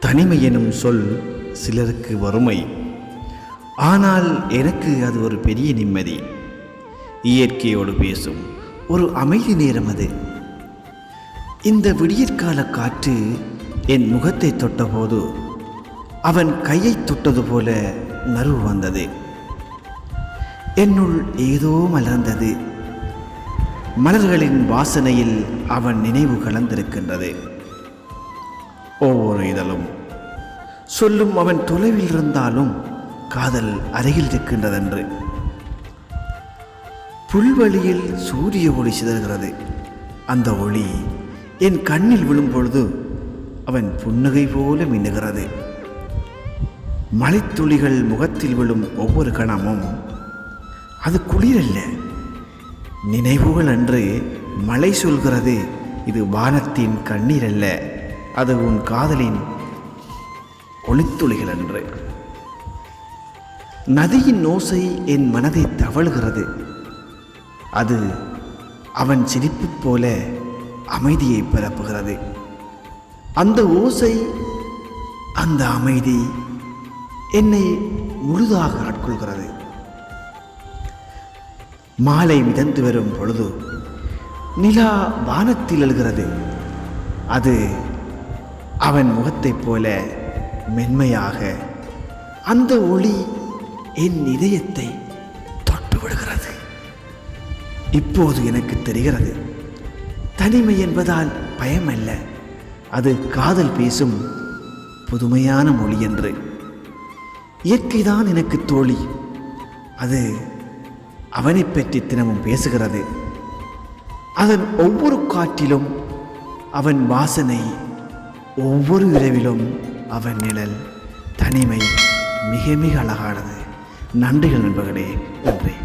தனிமை எனும் சொல் சிலருக்கு வறுமை. ஆனால் எனக்கு அது ஒரு பெரிய நிம்மதி. இயற்கையோடு பேசும் ஒரு அமைதி நேரம் அது. இந்த விடியற்கால காற்று என் முகத்தை தொட்டபோது அவன் கையை தொட்டது போல நறுவு வந்தது. என்னுள் ஏதோ மலர்ந்தது. மலர்களின் வாசனையில் அவன் நினைவு கலந்திருக்கின்றது. ஒவ்வொரு இதழும். சொல்லும் அவன் தொலைவில் இருந்தாலும் காதல் அருகில் இருக்கின்றதென்று புல்வெளியில் சூரிய ஒளி சிதறுகிறது. அந்த ஒளி என் கண்ணில் விழும் பொழுது அவன் புன்னகை போல மின்னுகிறது. மழைத்துளிகள் முகத்தில் விழும் ஒவ்வொரு கணமும் அது குளிரல்ல. நினைவுகள் அன்று மழை சொல்கிறது. இது வானத்தின் கண்ணீர் அல்ல அது உன் காதலின் ஒளித்துளிகள் என்று நதியின் ஓசை என் மனதை தவழுகிறது. அது அவன் சிரிப்பு போல அமைதியை பரப்புகிறது. அந்த ஓசை அந்த அமைதி என்னை முழுதாக ஆட்கொள்கிறது. மாலை மிதந்து வரும் பொழுது நிலா வானத்தில் எழுகிறது அது அவன் முகத்தைப் போல மென்மையாக அந்த ஒளி என் இதயத்தை தொட்டு விடுகிறது. இப்போது எனக்கு தெரிகிறது தனிமை என்பதால் பயமல்ல அது காதல் பேசும் புதுமையான மொழி என்று. இயற்கைதான் எனக்கு தோழி. அது அவனைப் பற்றி தினமும் பேசுகிறது. அதன் ஒவ்வொரு காற்றிலும் அவன் வாசனை ஒவ்வொரு இரவிலும் அவன் நிழல் தனிமை மிக மிக அழகானது. நன்றிகள் நண்பர்களே நன்றி.